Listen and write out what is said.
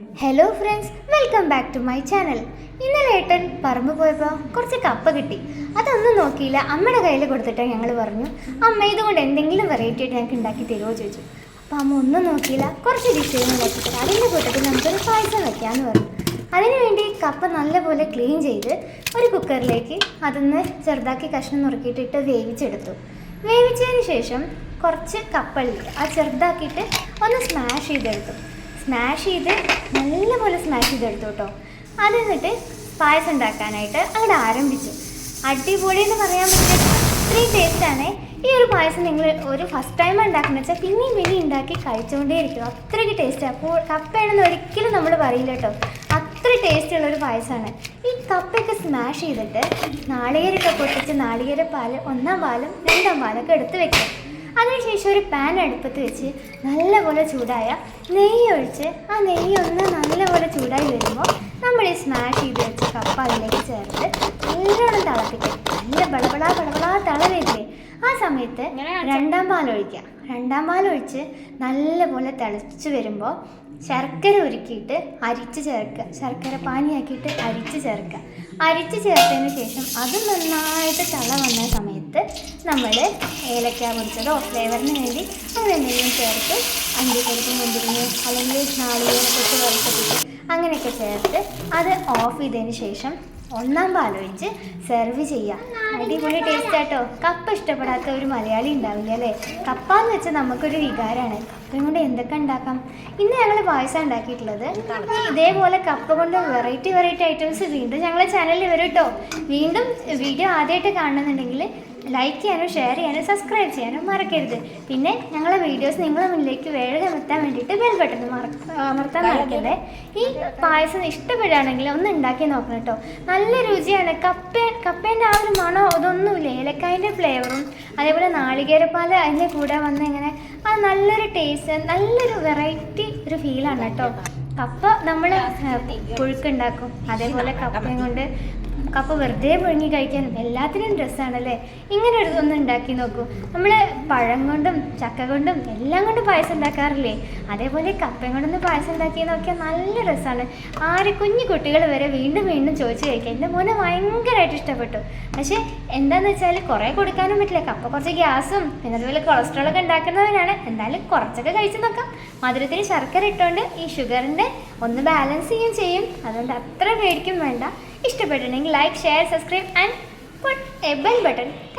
Hello friends welcome back to my channel ഇന്നലെ ഏട്ടൻ പറമ്പ് പോയപ്പോൾ കുറച്ച് കപ്പ കിട്ടി. അതൊന്നും നോക്കിയില്ല. അമ്മയുടെ കയ്യിൽ കൊടുത്തിട്ട് ഞങ്ങൾ പറഞ്ഞു. അമ്മ ഇതുകൊണ്ട് എന്തെങ്കിലും വെറൈറ്റി ആയിട്ട് ഞങ്ങൾക്ക് ഉണ്ടാക്കി തരുമോ ചോദിച്ചു. അപ്പോൾ അമ്മ ഒന്നും നോക്കിയില്ല. കുറച്ച് ഡിഷുകൾ ഉണ്ടാക്കി തരാം. അതിന്റെ കൂട്ടത്തിൽ നമുക്കൊരു പായസം വെക്കാമെന്ന് പറഞ്ഞു. അതിനുവേണ്ടി കപ്പ നല്ലപോലെ ക്ലീൻ ചെയ്ത് ഒരു കുക്കറിലേക്ക് അതൊന്ന് ചെറുതാക്കി കഷ്ണം നുറുക്കിയിട്ടിട്ട് വേവിച്ചെടുത്തു. വേവിച്ചതിന് ശേഷം കുറച്ച് കപ്പളിൽ ആ ചെറുതാക്കിയിട്ട് ഒന്ന് സ്മാഷ് ചെയ്തെടുത്തു. സ്മാഷ് ചെയ്ത് നല്ലപോലെ സ്മാഷ് ചെയ്തെടുത്തു കേട്ടോ. അത് എന്നിട്ട് പായസം ഉണ്ടാക്കാനായിട്ട് അങ്ങോട്ട് ആരംഭിച്ചു. അടിപൊളി എന്ന് പറയാൻ പറ്റിയ അത്രയും ടേസ്റ്റാണ് ഈ ഒരു പായസം നിങ്ങൾ ഒരു ഫസ്റ്റ് ടൈം ഉണ്ടാക്കുന്ന വെച്ചാൽ പിന്നെയും പിന്നെയും ഉണ്ടാക്കി കഴിച്ചുകൊണ്ടേ ഇരിക്കും അത്രയ്ക്ക് ടേസ്റ്റ് അപ്പോൾ കപ്പയാണെന്ന് ഒരിക്കലും നമ്മൾ പറയില്ല കേട്ടോ. അത്ര ടേസ്റ്റ് ഉള്ള ഒരു പായസമാണ് ഈ കപ്പയൊക്കെ സ്മാഷ് ചെയ്തിട്ട് നാളികേരൊക്കെ പൊട്ടിച്ച് നാളികേര പാൽ ഒന്നാം പാലും രണ്ടാം പാലൊക്കെ എടുത്ത് വെക്കും. അതിനുശേഷം ഒരു പാൻ അടുപ്പത്ത് വെച്ച് നല്ലപോലെ ചൂടായ നെയ്യ് ഒഴിച്ച് ആ നെയ്യ് ഒന്ന് നല്ലപോലെ ചൂടായി വരുമ്പോൾ നമ്മൾ ഈ സ്മാഷ് ചെയ്ത് വെച്ച കപ്പ അതിലേക്ക് ചേർത്ത് നല്ലോണം തിളപ്പിക്കും നല്ല ബളബള ബളബള തിളവില്ലേ ആ സമയത്ത് രണ്ടാം പാൽ ഒഴിക്കാം രണ്ടാം പാൽ ഒഴിച്ച് നല്ലപോലെ തിളച്ച് വരുമ്പോൾ ശർക്കര ഉരുക്കിയിട്ട് അരിച്ച് ചേർക്കുക. ശർക്കര പാനിയാക്കിയിട്ട് അരിച്ച് ചേർക്കുക. അരിച്ച് ചേർത്തതിന് ശേഷം അത് നന്നായിട്ട് തള വന്ന സമയത്ത് നമ്മൾ ഏലക്ക പൊടിച്ചതോ ഫ്ലേവറിന് വേണ്ടി അങ്ങനെ എന്തെങ്കിലും ചേർത്ത് അണ്ടിപ്പരിപ്പ് മുന്തിരിഞ്ഞ് അല്ലെങ്കിൽ നാളികേരപ്പൊട്ട് വറുത്തിട്ട് അങ്ങനെയൊക്കെ ചേർത്ത് അത് ഓഫ് ചെയ്തതിന് ശേഷം ഒന്നാം പാലൊഴിച്ച് സെർവ് ചെയ്യാം. അടിപൊളി ടേസ്റ്റ് ആട്ടോ. കപ്പ ഇഷ്ടപ്പെടാത്ത ഒരു മലയാളി ഉണ്ടാവില്ല അല്ലേ? കപ്പ എന്ന് വെച്ചാൽ നമുക്കൊരു വികാരമാണ് കപ്പയും കൊണ്ട് എന്തൊക്കെ ഉണ്ടാക്കാം? ഇന്ന് ഞങ്ങൾ പായസം ഉണ്ടാക്കിയിട്ടുള്ളത് ഇതേപോലെ കപ്പ കൊണ്ട് വെറൈറ്റി വെറൈറ്റി ഐറ്റംസ് വീണ്ടും ഞങ്ങളെ ചാനലിൽ വരും കേട്ടോ വീണ്ടും വീഡിയോ ആദ്യമായിട്ട് കാണുന്നുണ്ടെങ്കിൽ ലൈക്ക് ചെയ്യാനും ഷെയർ ചെയ്യാനും സബ്സ്ക്രൈബ് ചെയ്യാനും മറക്കരുത്. പിന്നെ ഞങ്ങളെ വീഡിയോസ് നിങ്ങളുടെ മുന്നിലേക്ക് വേഗം എത്താൻ വേണ്ടിയിട്ട് ബെൽ ബട്ടൺ അമർത്താൻ മറക്കരുത് ഈ പായസം ഇഷ്ടപ്പെടുകയാണെങ്കിൽ ഒന്ന് ഉണ്ടാക്കി നോക്കണം കേട്ടോ. നല്ല രുചിയാണ്. കപ്പ കപ്പേന്റെ ആ ഒരു മണോ അതൊന്നുമില്ല. ഏലക്കായന്റെ ഫ്ലേവറും അതേപോലെ നാളികേരപ്പാൽ അതിന്റെ കൂടെ വന്ന് ഇങ്ങനെ ആ നല്ലൊരു ടേസ്റ്റ് നല്ലൊരു വെറൈറ്റി ഒരു ഫീലാണ് കേട്ടോ. കപ്പ നമ്മൾ പുഴുക്കുണ്ടാക്കും അതേപോലെ കപ്പയും കൊണ്ട് കപ്പ വെറുതെ പുഴുങ്ങി കഴിക്കാനും എല്ലാത്തിനും രസമാണല്ലേ ഇങ്ങനെ ഒരു ഒന്ന് ഉണ്ടാക്കി നോക്കൂ. നമ്മൾ പഴം കൊണ്ടും ചക്ക കൊണ്ടും എല്ലാം കൊണ്ടും പായസം ഉണ്ടാക്കാറില്ലേ? അതേപോലെ കപ്പയും കൊണ്ടൊന്ന് പായസം ഉണ്ടാക്കി നോക്കിയാൽ നല്ല രസമാണ് ആര് കുഞ്ഞു കുട്ടികൾ വരെ വീണ്ടും വീണ്ടും ചോദിച്ചു കഴിക്കാം. എന്റെ മോനെ ഭയങ്കരമായിട്ട് ഇഷ്ടപ്പെട്ടു. പക്ഷേ എന്താണെന്ന് വെച്ചാൽ കുറേ കൊടുക്കാനും പറ്റില്ല. കപ്പ കുറച്ച് ഗ്യാസും പിന്നെ അതുപോലെ കൊളസ്ട്രോൾ ഒക്കെ ഉണ്ടാക്കുന്നവരാണ്. എന്തായാലും കുറച്ചൊക്കെ കഴിച്ചു നോക്കാം. മധുരത്തിന് ശർക്കര ഇട്ടുകൊണ്ട് ഈ ഷുഗറിന്റെ ഒന്ന് ബാലൻസ് ചെയ്യുകയും ചെയ്യും. അതുകൊണ്ട് അത്ര പേടിക്കും വേണ്ട. ഇഷ്ടപ്പെട്ടിട്ടുണ്ടെങ്കിൽ like share subscribe and button thank